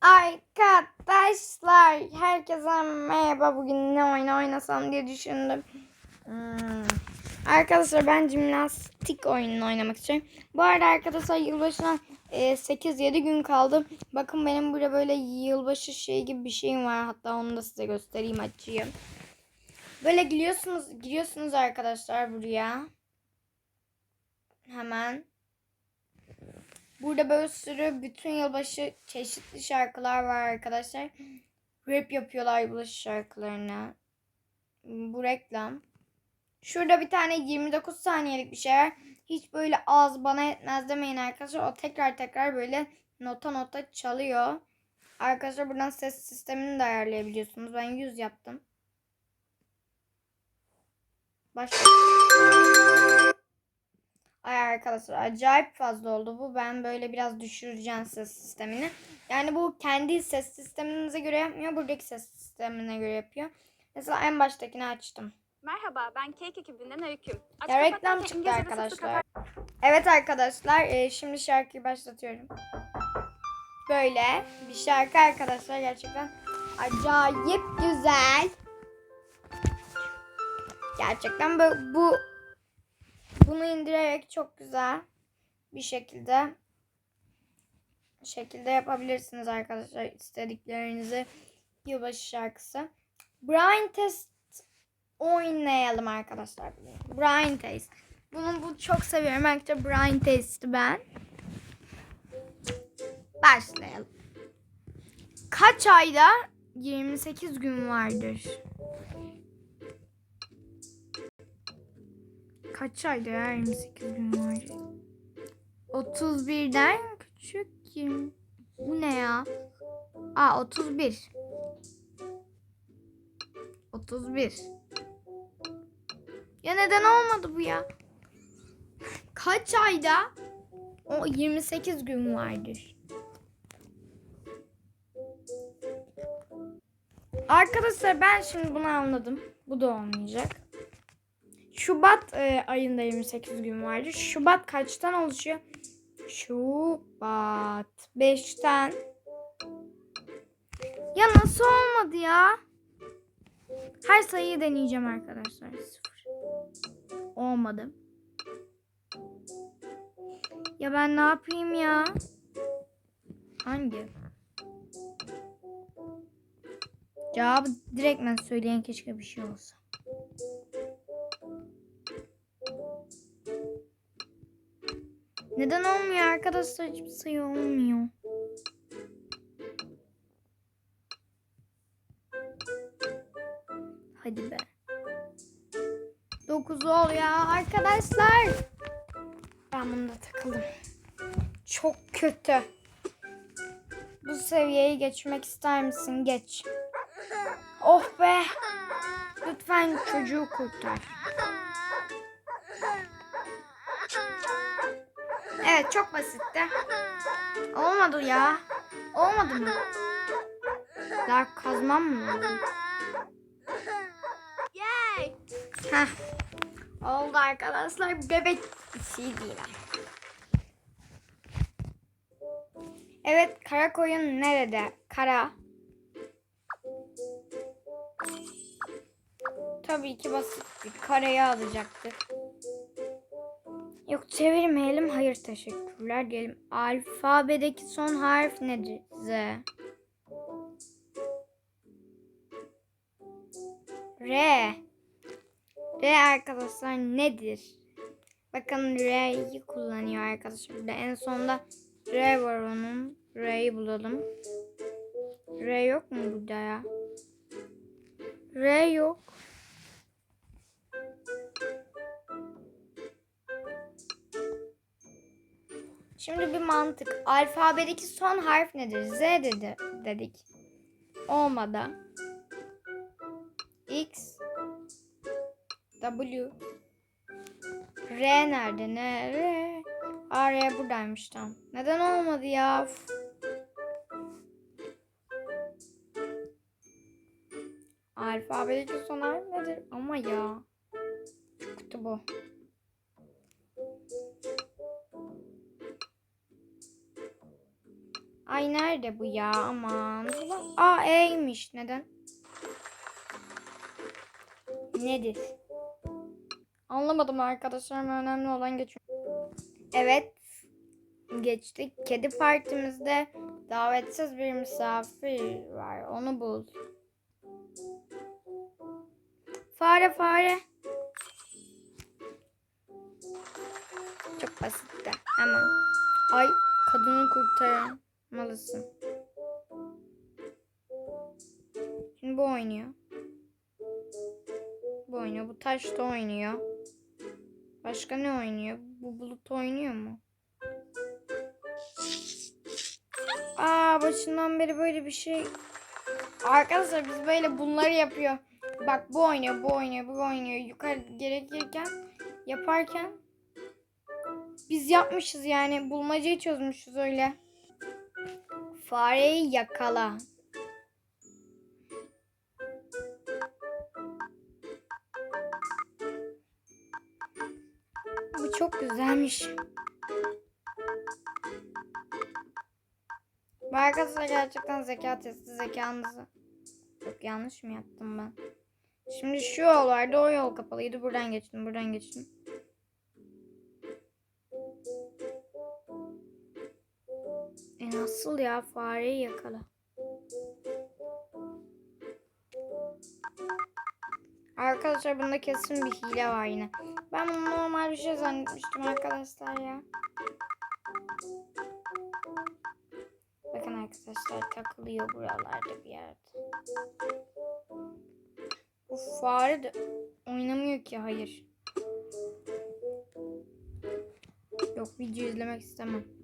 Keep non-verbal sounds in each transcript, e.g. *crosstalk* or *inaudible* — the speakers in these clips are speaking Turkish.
Arkadaşlar herkese merhaba bugün ne oyun oynasam diye düşündüm. Hmm. Arkadaşlar ben jimnastik oyununu oynamak istiyorum. Bu arada arkadaşlar yılbaşına e, 8-7 gün kaldı. Bakın benim burada böyle yılbaşı şey gibi bir şeyim var. Hatta onu da size göstereyim açayım. Böyle giriyorsunuz, giriyorsunuz arkadaşlar buraya. Hemen. Burada böyle sürü bütün yılbaşı çeşitli şarkılar var arkadaşlar. Rap yapıyorlar yılbaşı şarkılarına. Bu reklam. Şurada bir tane 29 saniyelik bir şey var. Hiç böyle az bana etmez demeyin arkadaşlar. O tekrar tekrar böyle nota nota çalıyor. Arkadaşlar buradan ses sistemini de ayarlayabiliyorsunuz. Ben 100 yaptım. Başka. Ay arkadaşlar acayip fazla oldu bu. Ben böyle biraz düşüreceğim ses sistemini. Yani bu kendi ses sisteminize göre yapmıyor. Buradaki ses sistemine göre yapıyor. Mesela en baştakini açtım. Merhaba, ben Cake ekibinden Öyküm. Aç Ya reklam çıktı arkadaşlar. Evet arkadaşlar e, şimdi şarkıyı başlatıyorum. Böyle bir şarkı arkadaşlar gerçekten acayip güzel. Gerçekten bu, bu bunu indirerek çok güzel bir şekilde şekilde yapabilirsiniz arkadaşlar istediklerinizi yılbaşı şarkısı. Brain test oynayalım arkadaşlar. Brain test. Bunu bu çok seviyorum. Arkadaşlar brain testi ben. Başlayalım. Kaç ayda 28 gün vardır? Kaç ayda ya 28 gün var? 31'den küçük 20. Bu ne ya? Aa 31. 31. Ya neden olmadı bu ya? Kaç ayda? O 28 gün vardır. Arkadaşlar ben şimdi bunu anladım. Bu da olmayacak. Şubat e, ayında 28 gün vardır. Şubat kaçtan oluşuyor? Şubat 5'ten. Ya nasıl olmadı ya? Her sayıyı deneyeceğim arkadaşlar. Sıfır. Olmadı. Ya ben ne yapayım ya? Hangi? Cevabı direkt ben söyleyen keşke bir şey olsa. Neden olmuyor arkadaşlar? Hiçbir sayı olmuyor. Hadi be. 9 ol ya arkadaşlar. Ben bunda takıldım. Çok kötü. Bu seviyeyi geçmek ister misin? Geç. Oh be. Lütfen çocuğu kurtar. Evet çok basitti. Olmadı ya. Olmadı mı? Daha kazmam mı! Heh. Oldu arkadaşlar. Bebek bir şey değil. Evet kara koyun nerede? Kara. Tabii ki basittik. Karayı alacaktık. Yok çevirmeyelim. Hayır teşekkürler diyelim. Alfabedeki son harf nedir? Z. R. R arkadaşlar nedir? Bakın R'yi kullanıyor arkadaşlar. Burada en sonda R var onun. R'yi bulalım. R yok mu burada ya? R yok. Şimdi bir mantık. Alfabedeki son harf nedir? Z dedi dedik. Olmadı. X W R nerede? Ne? R. Aa R buradaymış tam. Neden olmadı ya? Uf. Alfabedeki son harf nedir? Ama ya. Kötü bu. Ay nerede bu ya? Aman. Aa E'ymiş. Neden? Nedir? Anlamadım arkadaşlar ama önemli olan geçiyor. Evet. Geçtik. Kedi partimizde davetsiz bir misafir var. Onu bul. Fare fare. Çok basitti. Hemen. Ay kadını kurtarmalısın. Şimdi bu oynuyor. Bu oynuyor. Bu taş da oynuyor. Başka ne oynuyor? Bu bulut oynuyor mu? Aa başından beri böyle bir şey. Arkadaşlar biz böyle bunları yapıyor. Bak bu oynuyor, bu oynuyor, bu oynuyor. Yukarı gerekirken yaparken biz yapmışız yani. Bulmacayı çözmüşüz öyle. Fareyi yakala. Bu çok güzelmiş. Arkadaşlar gerçekten zeka testi zekanızı. Çok yanlış mı yaptım ben? Şimdi şu yol vardı o yol kapalıydı. Buradan geçtim buradan geçtim. Ya fareyi yakala. Arkadaşlar bunda kesin bir hile var yine. Ben bunu normal bir şey zannetmiştim arkadaşlar ya. Bakın arkadaşlar takılıyor buralarda bir yerde. Bu fare de oynamıyor ki hayır. Yok video izlemek istemem.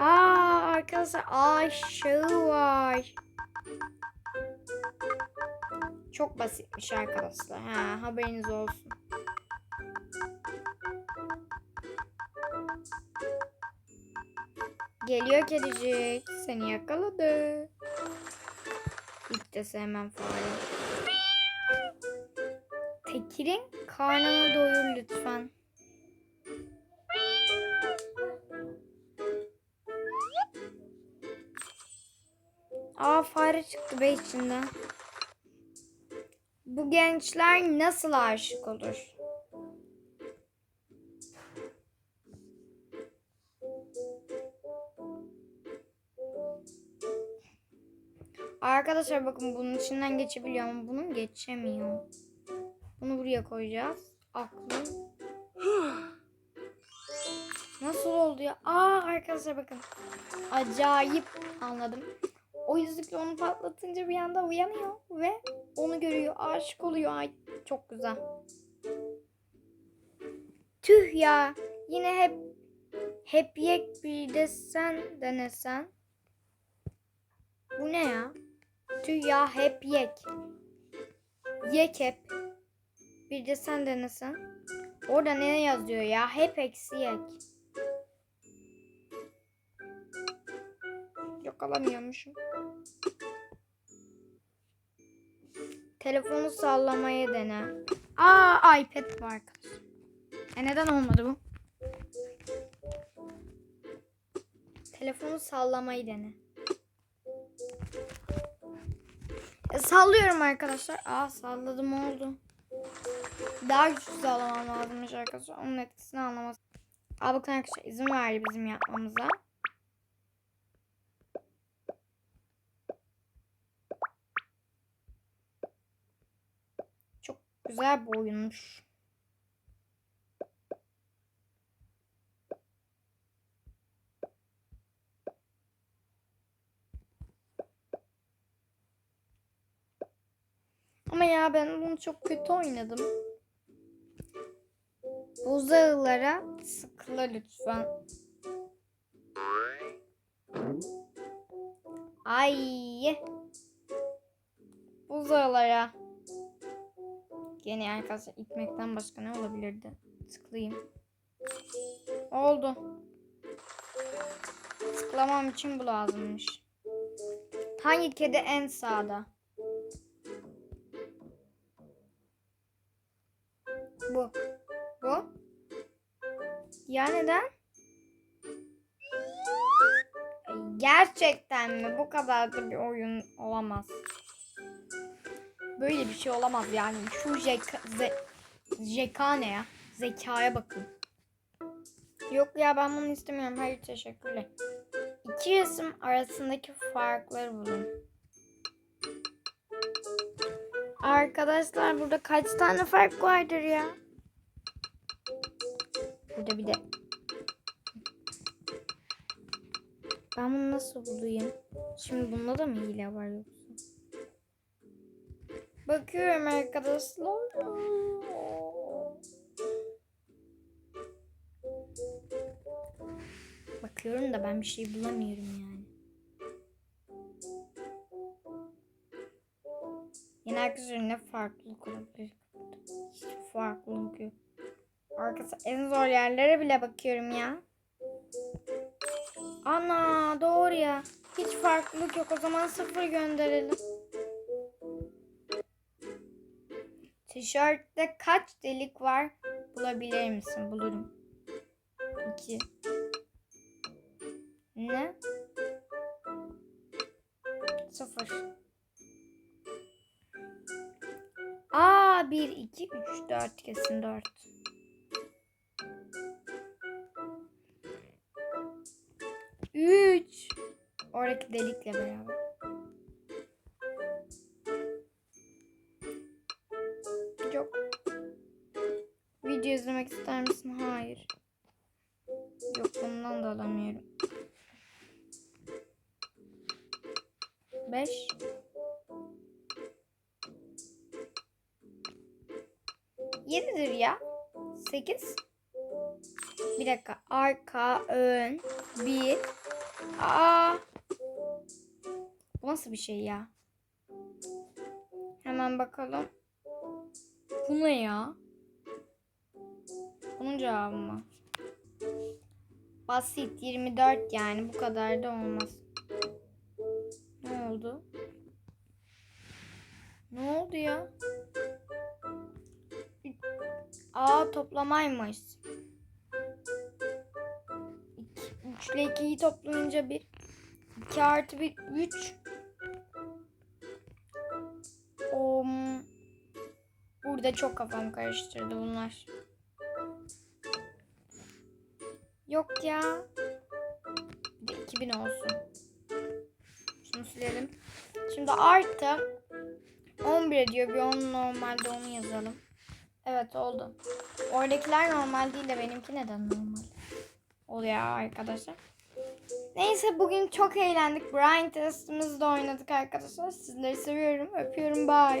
Aa arkadaşlar aşağı var. Çok basitmiş arkadaşlar. Ha, haberiniz olsun. Geliyor kedicik. Seni yakaladı. Hiç de sevmem fare. Tekir'in karnını doyur lütfen. Aa fare çıktı be içinden. Bu gençler nasıl aşık olur? Arkadaşlar bakın bunun içinden geçebiliyor ama bunun geçemiyor. Bunu buraya koyacağız. Aklım. *gasps* Nasıl oldu ya? Aa arkadaşlar bakın. Acayip anladım. O yüzükle onu patlatınca bir anda uyanıyor ve onu görüyor. Aşık oluyor. Ay çok güzel. Tüh ya. Yine hep hep yek bir de sen denesen. Bu ne ya? Tüh ya hep yek. Yek hep. Bir de sen denesen. Orada ne yazıyor ya? Hep eksi yek. Yok alamıyormuşum. Telefonu sallamayı dene. Aa iPad var arkadaşlar. E neden olmadı bu? Telefonu sallamayı dene. E, sallıyorum arkadaşlar. Aa salladım oldu. Daha güçlü sallamam lazımmış arkadaşlar. Onun etkisini anlamaz. Aa bakın arkadaşlar izin verdi bizim yapmamıza. Çok güzel bir oyunmuş. Ama ya ben bunu çok kötü oynadım. Buzağılara sıkla lütfen. Ay. Buzağılara. Gene arkadaşlar itmekten başka ne olabilirdi? Tıklayayım. Oldu. Tıklamam için bu lazımmış. Hangi kedi en sağda? Bu. Bu. Ya neden? Gerçekten mi? Bu kadar da bir oyun olamaz. Böyle bir şey olamaz yani. Şu jeka, ze, jeka ne ya? Zekaya bakın. Yok ya ben bunu istemiyorum. Hayır teşekkürler. İki resim arasındaki farkları bulun. Arkadaşlar burada kaç tane fark vardır ya? Burada bir de Ben bunu nasıl bulayım? Şimdi bunda da mı hile var yoksa? Bakıyorum arkadaşlar. Bakıyorum da ben bir şey bulamıyorum yani. Yine arkadaşlar ne farklılık olabilir? Hiç farklılık yok. Arkadaşlar en zor yerlere bile bakıyorum ya. Ana doğru ya. Hiç farklılık yok. O zaman sıfır gönderelim. Tişörtte kaç delik var bulabilir misin? Bulurum. İki. Ne? Sıfır. Aa bir, iki, üç, dört. Kesin dört. Üç. Oradaki delikle beraber. 7'dir ya. 8. Bir dakika. Arka, ön, bir. Aa. Bu nasıl bir şey ya? Hemen bakalım. Bu ne ya? Bunun cevabı mı? Basit 24 yani bu kadar da olmaz. Ne oldu? Ne oldu ya? Aa toplamaymış. 3 ile 2'yi toplayınca 1. 2 artı 1 3. Um, burada çok kafam karıştırdı bunlar. Yok ya. Bir de 2000 olsun. Şunu silelim. Şimdi artı 11 ediyor. Bir 10 normalde onu yazalım. Evet oldu. Oradakiler normal değil de benimki neden normal? Oluyor arkadaşlar. Neyse bugün çok eğlendik. Brain testimizi de oynadık arkadaşlar. Sizleri seviyorum. Öpüyorum. Bye.